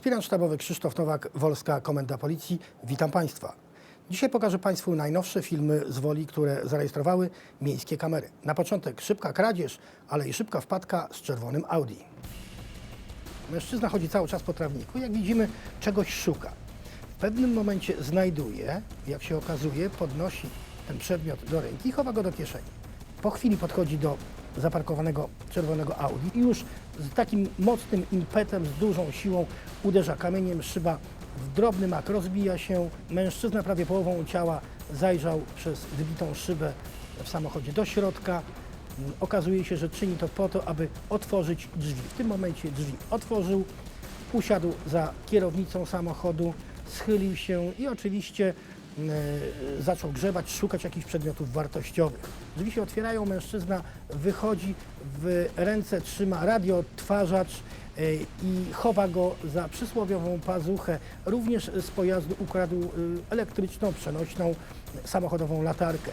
Aspirant sztabowy Krzysztof Nowak, Wolska Komenda Policji. Witam Państwa. Dzisiaj pokażę Państwu najnowsze filmy z Woli, które zarejestrowały miejskie kamery. Na początek szybka kradzież, ale i szybka wpadka z czerwonym Audi. Mężczyzna chodzi cały czas po trawniku. Jak widzimy, czegoś szuka. W pewnym momencie znajduje, jak się okazuje, podnosi ten przedmiot do ręki i chowa go do kieszeni. Po chwili podchodzi do zaparkowanego czerwonego Audi i już z takim mocnym impetem, z dużą siłą uderza kamieniem, szyba w drobny mak rozbija się. Mężczyzna prawie połową ciała zajrzał przez wybitą szybę w samochodzie do środka. Okazuje się, że czyni to po to, aby otworzyć drzwi. W tym momencie drzwi otworzył, usiadł za kierownicą samochodu, schylił się i oczywiście zaczął grzebać, szukać jakichś przedmiotów wartościowych. Drzwi się otwierają, mężczyzna wychodzi, w ręce trzyma radioodtwarzacz e, i chowa go za przysłowiową pazuchę. Również z pojazdu ukradł e, elektryczną, przenośną, samochodową latarkę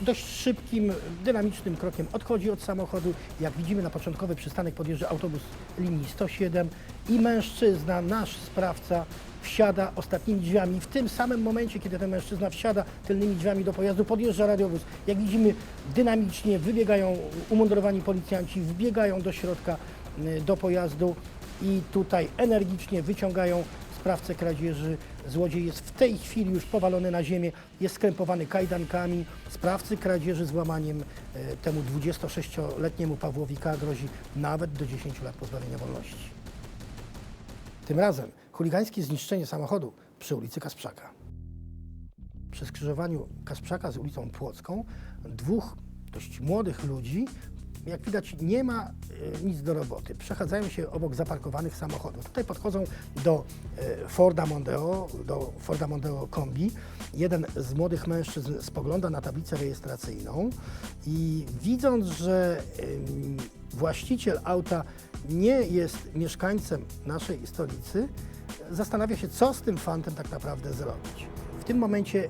dość szybkim, dynamicznym krokiem odchodzi od samochodu. Jak widzimy na początkowy przystanek podjeżdża autobus linii 107 i mężczyzna, nasz sprawca, wsiada ostatnimi drzwiami. W tym samym momencie, kiedy ten mężczyzna wsiada tylnymi drzwiami do pojazdu, podjeżdża radiowóz. Jak widzimy, dynamicznie wybiegają umundurowani policjanci, wbiegają do środka y, do pojazdu i tutaj energicznie wyciągają sprawcę kradzieży. Złodziej jest w tej chwili już powalony na ziemię, jest skrępowany kajdankami. Sprawcy kradzieży z łamaniem e, temu 26-letniemu Pawłowi K. grozi nawet do 10 lat pozbawienia wolności. Tym razem chuligańskie zniszczenie samochodu przy ulicy Kasprzaka. Przy skrzyżowaniu Kasprzaka z ulicą Płocką dwóch dość młodych ludzi, jak widać, nie ma e, nic do roboty. Przechadzają się obok zaparkowanych samochodów. Tutaj podchodzą do e, Forda Mondeo, do Forda Mondeo Kombi. Jeden z młodych mężczyzn spogląda na tablicę rejestracyjną i widząc, że właściciel auta nie jest mieszkańcem naszej stolicy, zastanawia się, co z tym fantem tak naprawdę zrobić. W tym momencie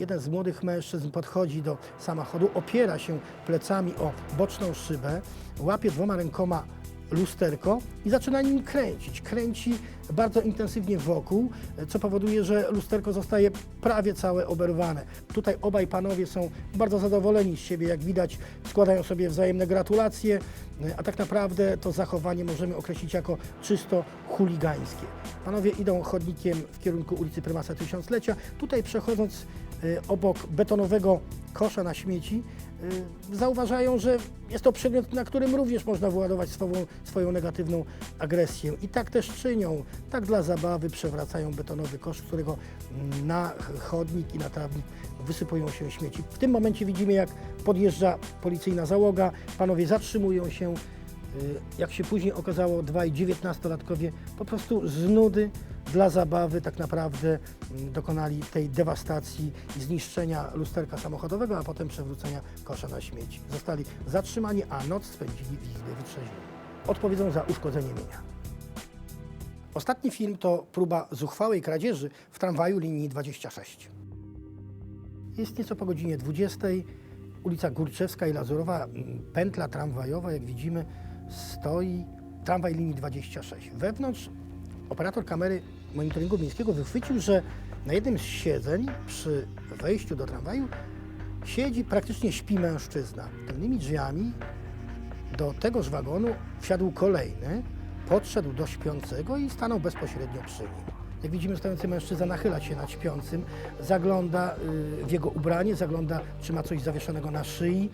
jeden z młodych mężczyzn podchodzi do samochodu, opiera się plecami o boczną szybę, łapie dwoma rękoma lusterko i zaczyna nim kręcić. Kręci bardzo intensywnie wokół, co powoduje, że lusterko zostaje prawie całe oberwane. Tutaj obaj panowie są bardzo zadowoleni z siebie, jak widać, składają sobie wzajemne gratulacje, a tak naprawdę to zachowanie możemy określić jako czysto chuligańskie. Panowie idą chodnikiem w kierunku ulicy Prymasa Tysiąclecia. Tutaj przechodząc y, obok betonowego kosza na śmieci, y, zauważają, że jest to przedmiot, na którym również można wyładować swoją, swoją negatywną agresję. I tak też czynią, tak dla zabawy przewracają betonowy kosz, którego mm, na chodnik i na trawnik wysypują się śmieci. W tym momencie widzimy, jak podjeżdża policyjna załoga, panowie zatrzymują się, Y, jak się później okazało, dwaj 19-latkowie po prostu z nudy dla zabawy tak naprawdę mm, dokonali tej dewastacji i zniszczenia lusterka samochodowego, a potem przewrócenia kosza na śmieci. Zostali zatrzymani, a noc spędzili w izbie wytrzeźwienia. Odpowiedzą za uszkodzenie mienia. Ostatni film to próba zuchwałej kradzieży w tramwaju linii 26. Jest nieco po godzinie 20. Ulica Górczewska i Lazurowa, m, pętla tramwajowa, jak widzimy, stoi tramwaj linii 26. Wewnątrz operator kamery monitoringu miejskiego wychwycił, że na jednym z siedzeń przy wejściu do tramwaju siedzi, praktycznie śpi mężczyzna. Tylnymi drzwiami do tegoż wagonu wsiadł kolejny, podszedł do śpiącego i stanął bezpośrednio przy nim. Jak widzimy, stojący mężczyzna nachyla się nad śpiącym, zagląda y, w jego ubranie, zagląda, czy ma coś zawieszonego na szyi.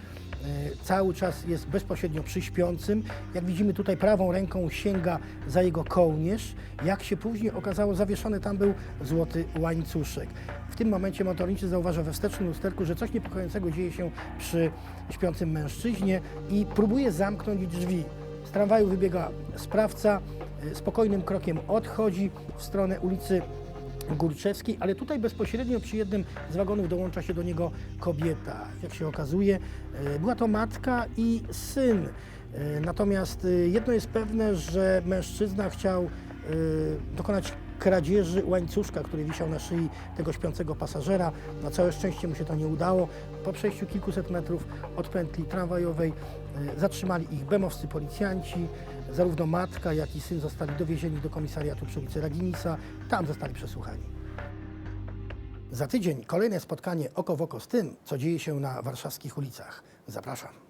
Y, Cały czas jest bezpośrednio przy śpiącym. Jak widzimy tutaj prawą ręką sięga za jego kołnierz. Jak się później okazało, zawieszony tam był złoty łańcuszek. W tym momencie motorniczy zauważa we wstecznym lusterku, że coś niepokojącego dzieje się przy śpiącym mężczyźnie i próbuje zamknąć drzwi. Z tramwaju wybiega sprawca, y, spokojnym krokiem odchodzi w stronę ulicy Górczewskiej, ale tutaj bezpośrednio przy jednym z wagonów dołącza się do niego kobieta. Jak się okazuje, y, była to matka i syn. Y, Natomiast y, jedno jest pewne, że mężczyzna chciał dokonać kradzieży łańcuszka, który wisiał na szyi tego śpiącego pasażera. Na całe szczęście mu się to nie udało. Po przejściu kilkuset metrów od pętli tramwajowej zatrzymali ich bemowscy policjanci. Zarówno matka, jak i syn zostali dowiezieni do komisariatu przy ulicy Raginisa. Tam zostali przesłuchani. Za tydzień kolejne spotkanie oko w oko z tym, co dzieje się na warszawskich ulicach. Zapraszam.